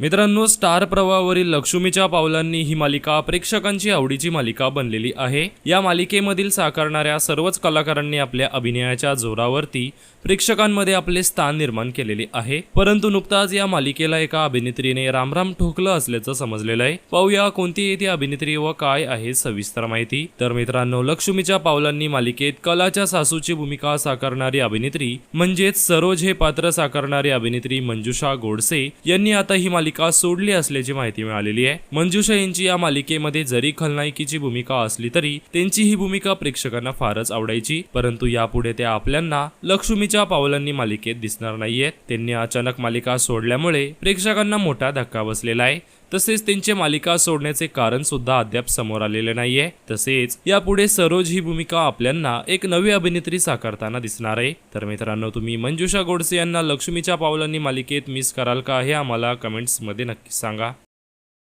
मित्रांनो स्टार प्रवाहावरील लक्ष्मीच्या पावलांनी ही मालिका प्रेक्षकांची आवडीची मालिका बनलेली आहे. या मालिकेमधील साकारणाऱ्या सर्वच कलाकारांनी आपल्या अभिनयाच्या जोरावरती प्रेक्षकांमध्ये आपले स्थान निर्माण केलेले आहे. परंतु नुकताच या मालिकेला एका अभिनेत्रीने रामराम ठोकलं असल्याचं समजलेलं आहे. पाहूया कोणती येते अभिनेत्री व काय आहे सविस्तर माहिती. तर मित्रांनो लक्ष्मीच्या पावलांनी मालिकेत कलाच्या सासूची भूमिका साकारणारी अभिनेत्री म्हणजेच सरोज हे पात्र साकारणारी अभिनेत्री मंजुषा गोडसे यांनी आता ही मालिका सोडली असल्याची माहिती मिळालेली आहे. मंजुषा यांची या मालिकेमध्ये जरी खलनायकीची भूमिका असली तरी त्यांची ही भूमिका प्रेक्षकांना फारच आवडायची. परंतु यापुढे त्या आपल्यांना लक्ष्मीच्या पावलांनी मालिकेत दिसणार नाहीयेत. त्यांनी अचानक मालिका सोडल्यामुळे प्रेक्षकांना मोठा धक्का बसलेला आहे. तसेच त्यांचे मालिका सोडण्याचे कारण सुद्धा अद्याप समोर आलेले नाहीये. तसेच यापुढे सरोज ही भूमिका आपल्यांना एक नवी अभिनेत्री साकारताना दिसणार आहे. तर मित्रांनो तुम्ही मंजुषा गोडसे यांना लक्ष्मीच्या पावलांनी मालिकेत मिस कराल का हे आम्हाला कमेंट्समध्ये नक्की सांगा.